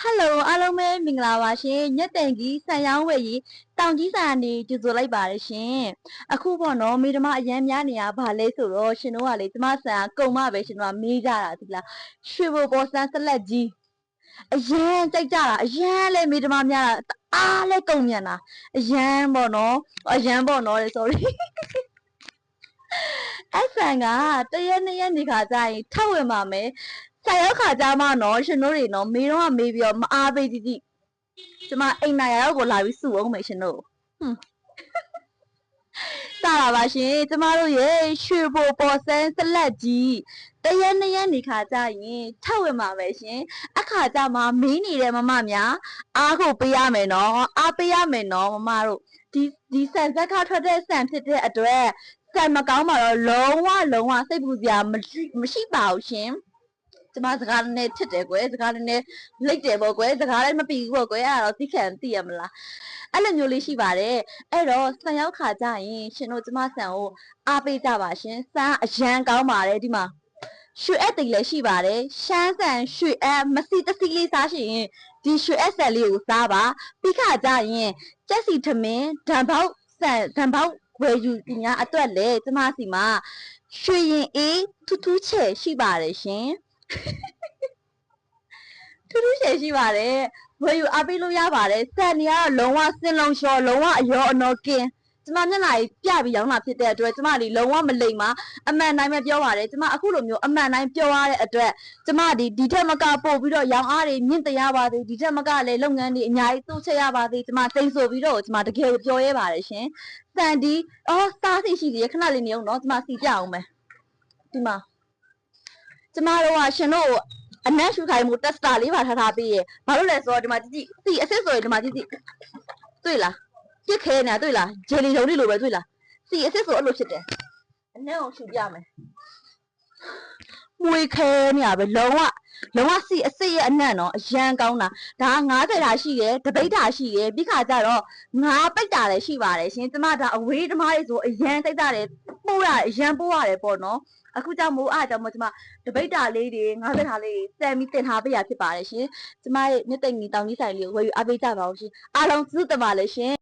ဟယ်လိုအားလုံးပဲမင်္ဂလာပါရှင်ညက်တန်ကြီးဆန်ရောင်းဝယ်ကြီးတောင်ကြီးဆန်ကနေကြိုဆိုလိုက်ပါတယ်ရှင်အခုပေါ့နော်မိဓမအရန်များနေရဘာလဲဆိုတော့ရှင်တို့ကလေကျမဆန်ကကုံမပဲရှင်တို့ကမေးကြတာဒီလားရွှေဘိုပေါ်ဆန်ဆက်လက်ကြီးအရန်ကြိုက်ကြတာအရန်လဲမိဓမများတာတအားလဲကုံမြန်တာအရန်ပေါ့နော်အရန်ပေါ့နော်လေ sorry အဲ့ဆန်ကတရက်နှစ်ရက်နေခါကျရင်ထပ်ဝင်ပါမယ် ဆန်ရောက်ခါကြမှာနော်ရှင်တို့တွေနော်မေတော့ကမေးပြီးတော့မအားပေးကြည့်ကြည့်ကျမအိမ်နိုင်ရောက်ကိုလာပြီးစုအောင်မယ်ရှင်တို့ဟွန်းစတာပါရှင်ကျမတို့ရဲ့ရွှေဘိုပေါ်ဆန်းစလက်ကြီးတရက်နှစ်ရက်နေခါကြရင်ထပ်ဝင်ပါမယ်ရှင်အခါကြမှာမင်းနေတဲ့မမများအားကိုပေးရမယ်နော်အားပေးရမယ်နော်မမတို့ဒီဒီဆန်ဇက်ကထွက်တဲ့ဆန်ဖြစ်တဲ့အတွက်ဆန်မကောင်းပါတော့လုံးဝလုံးဝစိတ်ပူစရာမရှိမရှိပါဘူးရှင် ကျမစကားနဲ့ထစ်တယ်ကွယ်စကားနဲ့လိတ်တယ်ပေါ့ကွယ်စကားလည်းမပြီးဘူးပေါ့ကွယ်အဲ့ဒါတော့သိခံသိရမလားအဲ့လိုမျိုးလေးရှိပါတယ်အဲ့တော့ဆန်ရောက်ခါကြရင်ရှင်တို့ကျမဆန်ကိုအားပေးကြပါရှင်ဆန်အရန်ကောင်းပါတယ်ဒီမှာရွှေအက်တိတ်လည်းရှိပါတယ်ရှမ်းဆန်ရွှေအက်မစီတစီလေးစားရှင်ဒီရွှေအက်ဆန်လေးကိုစားပါပြီးခါကြရင်ကြက်စီထမင်းဓာန်ပေါက်ဆန်ဓာန်ပေါက်ဝယ်ယူပညာအတွက်လေကျမစီမှာရွှေရင်အေးထူးထူးချဲရှိပါတယ်ရှင် ထူးထူးချဲရှိပါတယ်ဝယ်ယူအားပေးလို့ရပါတယ်စက်နေကတော့လုံးဝစင်လုံးလျှော်လုံးဝအယောအနော်ကင်းကျမမျက်နှာကြီးပြပြီးရောင်းတာဖြစ်တဲ့အတွက်ကျမဒီလုံးဝမလိမ့်ပါအမှန်တိုင်းပဲပြောပါတယ်ကျမအခုလိုမျိုးအမှန်တိုင်းပြောရတဲ့အတွက်ကျမဒီဒီထက်မကပို့ပြီးတော့ရောင်းအားတွေမြင့်တရားပါသေးဒီထက်မကလည်းလုပ်ငန်းတွေအများကြီးတိုးချဲ့ရပါသေးကျမစိန်ဆိုပြီးတော့ကျမတကယ်ကိုပြောရဲပါတယ်ရှင်စံဒီအော်စားစီရှိသေးရခဏလေးနေအောင်နော်ကျမစီပြအောင်မယ်ဒီမှာ ကျမတို့ကရှင်တို့ကိုအနက်ရှူခိုင်းမှုတက်စတာလေးပါထားထားပေးရဘာလို့လဲဆိုတော့ဒီမှာကြည့်ကြည့်စီအစ်စ်ဆိုရင်ဒီမှာကြည့်ကြည့်တွေ့လားပြစ်ခဲနေတာတွေ့လားဂျယ်လီထုံးလေးလိုပဲတွေ့လားစီအစ်စ်ဆိုအဲ့လိုဖြစ်တယ်အနက်ကိုရှူပြမယ်မွေခဲနေတာပဲလုံးဝလုံးဝစီအစ်စ်ရဲ့အနက်နော်အရန်ကောင်းတာဒါ90တာရှိတယ်တပိတ်တာရှိတယ်ပြီးခါကျတော့ငါးပိတ်တာလည်းရှိပါတယ်ရှင်ကျမဒါအဝေးဓမားလေးဆိုအရန်စိတ်တာတယ် ပို့ရတယ်အရန်ပို့ရတယ်ပေါ့နော်အခုကြောင့်မို့အားကြောင့်မို့ကျမတပိတ်တာလေးတွေ90တာလေးတွေစမ်းပြီးတင်ထားပေးရဖြစ်ပါတယ်ရှင်။ကျမရဲ့မြတ်တိတ်ကြီးတောင်ကြီးဆိုင်လေးကိုဝယ်ယူအားပေးကြပါဦးရှင်။အားလုံးစုတပါလေရှင်